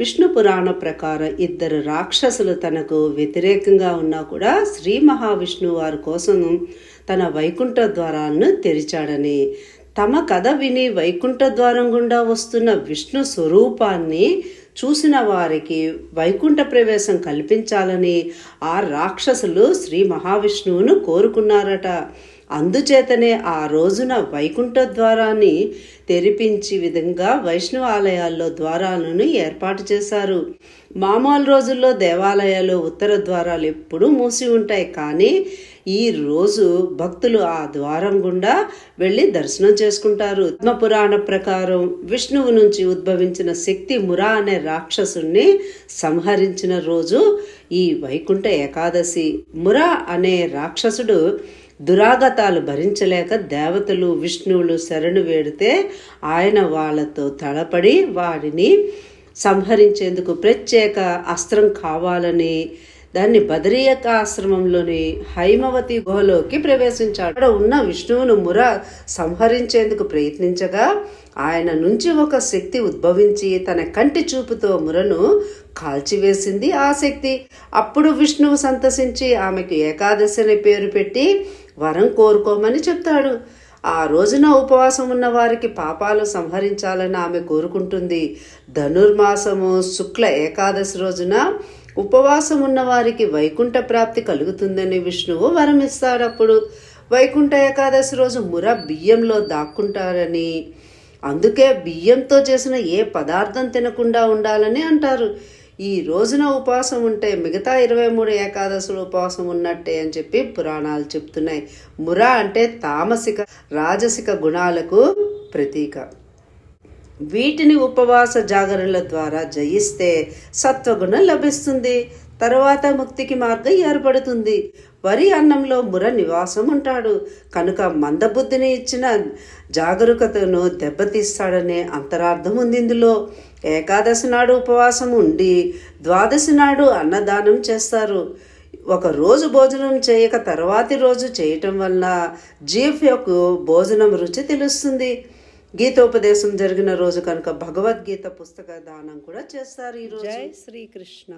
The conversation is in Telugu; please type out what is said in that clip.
విష్ణు పురాణ ప్రకారం ఇద్దరు రాక్షసులు తనకు వ్యతిరేకంగా ఉన్నా కూడా శ్రీ మహావిష్ణువు వారి కోసం తన వైకుంఠ ద్వారాలను తెరిచాడని తమ కథ విని వైకుంఠ ద్వారం గుండా వస్తున్న విష్ణు స్వరూపాన్ని చూసిన వారికి వైకుంఠ ప్రవేశం కల్పించాలని ఆ రాక్షసులు శ్రీ మహావిష్ణువును కోరుకున్నారట. అందుచేతనే ఆ రోజున వైకుంఠ ద్వారాన్ని తెరిపించి విధంగా వైష్ణవ ఆలయాల్లో ద్వారాలను ఏర్పాటు చేశారు. మామూలు రోజుల్లో దేవాలయాలు ఉత్తర ద్వారాలు ఎప్పుడూ మూసి ఉంటాయి. కానీ ఈ రోజు భక్తులు ఆ ద్వారం గుండా వెళ్ళి దర్శనం చేసుకుంటారు. పద్మపురాణ ప్రకారం విష్ణువు నుంచి ఉద్భవించిన శక్తి మురా అనే రాక్షసుణ్ణి సంహరించిన రోజు ఈ వైకుంఠ ఏకాదశి. మురా అనే రాక్షసుడు దురాగతాలు భరించలేక దేవతలు విష్ణువులు శరణు వేడితే ఆయన వాళ్ళతో తలపడి వారిని సంహరించేందుకు ప్రత్యేక అస్త్రం కావాలని దాన్ని బదరీయక ఆశ్రమంలోని హైమవతి గుహలోకి ప్రవేశించాడు. అక్కడ ఉన్న విష్ణువును ముర సంహరించేందుకు ప్రయత్నించగా ఆయన నుంచి ఒక శక్తి ఉద్భవించి తన కంటి చూపుతో మురను కాల్చివేసింది ఆ శక్తి. అప్పుడు విష్ణువు సంతసించి ఆమెకు ఏకాదశి అనే పేరు పెట్టి వరం కోరుకోమని చెప్తాడు. ఆ రోజున ఉపవాసం ఉన్న వారికి పాపాలు సంహరించాలని ఆమె కోరుకుంటుంది. ధనుర్మాసము శుక్ల ఏకాదశి రోజున ఉపవాసం ఉన్న వారికి వైకుంఠ ప్రాప్తి కలుగుతుందని విష్ణువు వరం ఇస్తాడు అప్పుడు వైకుంఠ ఏకాదశి రోజు ముర బియ్యంలో దాక్కుంటారని. అందుకే బియ్యంతో చేసిన ఏ పదార్థం తినకుండా ఉండాలని అంటారు. ఈ రోజున ఉపవాసం ఉంటే మిగతా ఇరవై మూడు ఏకాదశులు ఉపవాసం ఉన్నట్టే అని చెప్పి పురాణాలు చెప్తున్నాయి. మురా అంటే తామసిక రాజసిక గుణాలకు ప్రతీక. వీటిని ఉపవాస జాగరణల ద్వారా జయిస్తే సత్వగుణం లభిస్తుంది. తర్వాత ముక్తికి మార్గం ఏర్పడుతుంది. వరి అన్నంలో ముర నివాసం ఉంటాడు కనుక మందబుద్ధిని ఇచ్చిన జాగరూకతను దెబ్బతీస్తాడనే అంతరార్థం ఉంది ఇందులో. ఏకాదశి నాడు ఉపవాసం ఉండి ద్వాదశి నాడు అన్నదానం చేస్తారు. ఒక రోజు భోజనం చేయక తర్వాతి రోజు చేయటం వలన జీఫ్ యొక్క భోజనం రుచి తెలుస్తుంది. గీతోపదేశం జరిగిన రోజు కనుక భగవద్గీత పుస్తక దానం కూడా చేస్తారు ఈరోజు జై శ్రీకృష్ణ.